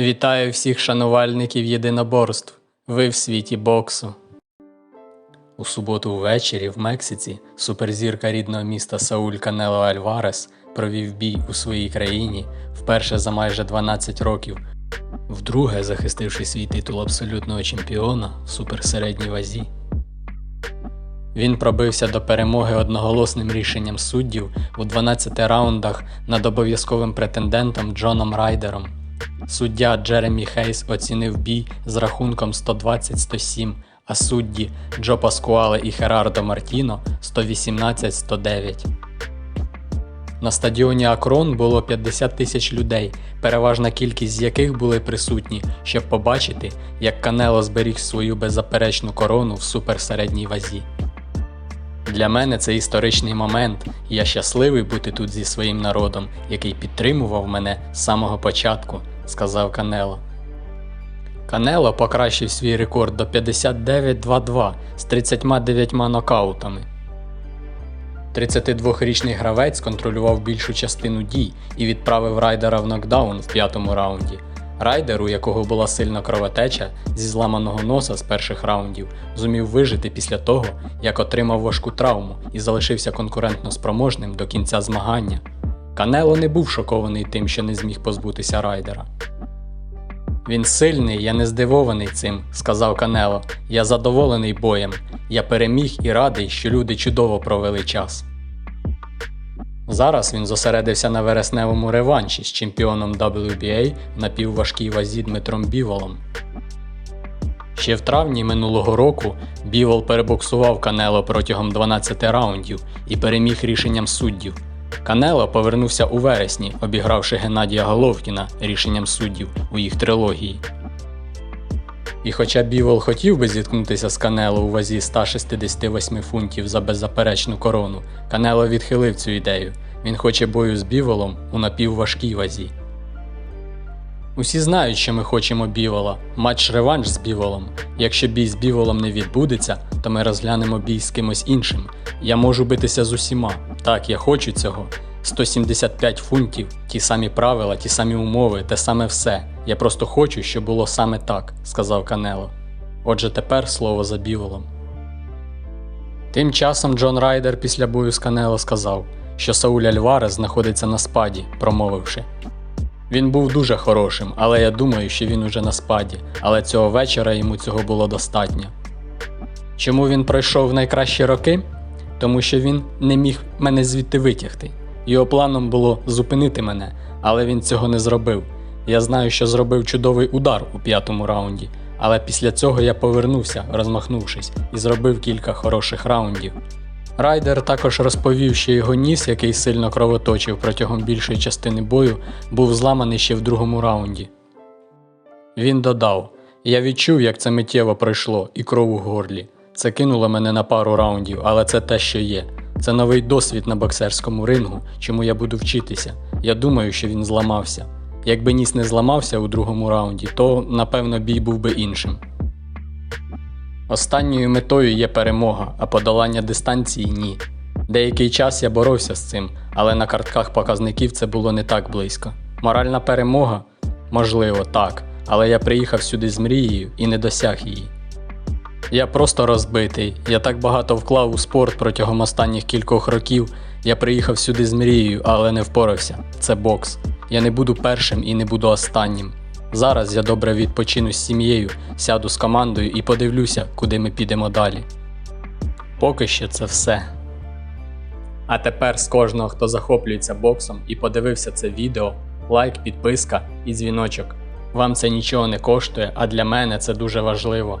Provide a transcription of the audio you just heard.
Вітаю всіх шанувальників єдиноборств. Ви в світі боксу. У суботу ввечері в Мексиці суперзірка рідного міста Сауль Канело Альварес провів бій у своїй країні вперше за майже 12 років, вдруге захистивши свій титул абсолютного чемпіона в суперсередній вазі. Він пробився до перемоги одноголосним рішенням суддів у 12 раундах над обов'язковим претендентом Джоном Райдером. Суддя Джеремі Хейс оцінив бій з рахунком 120-107, а судді Джо Паскуале і Херардо Мартіно 118-109. На стадіоні Акрон було 50 тисяч людей, переважна кількість з яких були присутні, щоб побачити, як Канело зберіг свою беззаперечну корону в суперсередній вазі. Для мене це історичний момент, я щасливий бути тут зі своїм народом, який підтримував мене з самого початку, сказав Канело. Канело покращив свій рекорд до 59-2-2 з 39 нокаутами. 32-річний гравець контролював більшу частину дій і відправив райдера в нокдаун в п'ятому раунді. Райдер, у якого була сильна кровотеча зі зламаного носа з перших раундів, зумів вижити після того, як отримав важку травму і залишився конкурентно спроможним до кінця змагання. Канело не був шокований тим, що не зміг позбутися райдера. Він сильний, я не здивований цим, сказав Канело. Я задоволений боєм. Я переміг і радий, що люди чудово провели час. Зараз він зосередився на вересневому реванші з чемпіоном WBA в напівважкій вазі Дмитром Біволом. Ще в травні минулого року Бівол перебоксував Канело протягом 12 раундів і переміг рішенням суддів. Канело повернувся у вересні, обігравши Геннадія Головкіна рішенням суддів у їх трилогії. І хоча Бівол хотів би зіткнутися з Канело у вазі 168 фунтів за беззаперечну корону, Канело відхилив цю ідею. Він хоче бою з Біволом у напівважкій вазі. Усі знають, що ми хочемо Бівола, матч-реванш з Біволом. Якщо бій з Біволом не відбудеться, то ми розглянемо бій з кимось іншим. Я можу битися з усіма. Так, я хочу цього. 175 фунтів, ті самі правила, ті самі умови, те саме все. Я просто хочу, щоб було саме так, сказав Канело. Отже, тепер слово за Біволом. Тим часом Джон Райдер після бою з Канело сказав, що Сауль Альварес знаходиться на спаді, промовивши. Він був дуже хорошим, але я думаю, що він уже на спаді, але цього вечора йому цього було достатньо. Чому він пройшов в найкращі роки? Тому що він не міг мене звідти витягти. Його планом було зупинити мене, але він цього не зробив. Я знаю, що зробив чудовий удар у п'ятому раунді, але після цього я повернувся, розмахнувшись, і зробив кілька хороших раундів. Райдер також розповів, що його ніс, який сильно кровоточив протягом більшої частини бою, був зламаний ще в другому раунді. Він додав: Я відчув, як це миттєво пройшло, і кров у горлі. Це кинуло мене на пару раундів, але це те, що є. Це новий досвід на боксерському рингу, чому я буду вчитися. Я думаю, що він зламався. Якби ніс не зламався у другому раунді, то напевно бій був би іншим. Останньою метою є перемога, а подолання дистанції ні. Деякий час я боровся з цим, але на картках показників це було не так близько. Моральна перемога? Можливо, так, але я приїхав сюди з мрією і не досяг її. Я просто розбитий. Я так багато вклав у спорт протягом останніх кількох років. Я приїхав сюди з мрією, але не впорався. Це бокс. Я не буду першим і не буду останнім. Зараз я добре відпочину з сім'єю, сяду з командою і подивлюся, куди ми підемо далі. Поки що це все. А тепер з кожного, хто захоплюється боксом і подивився це відео, лайк, підписка і дзвіночок. Вам це нічого не коштує, а для мене це дуже важливо.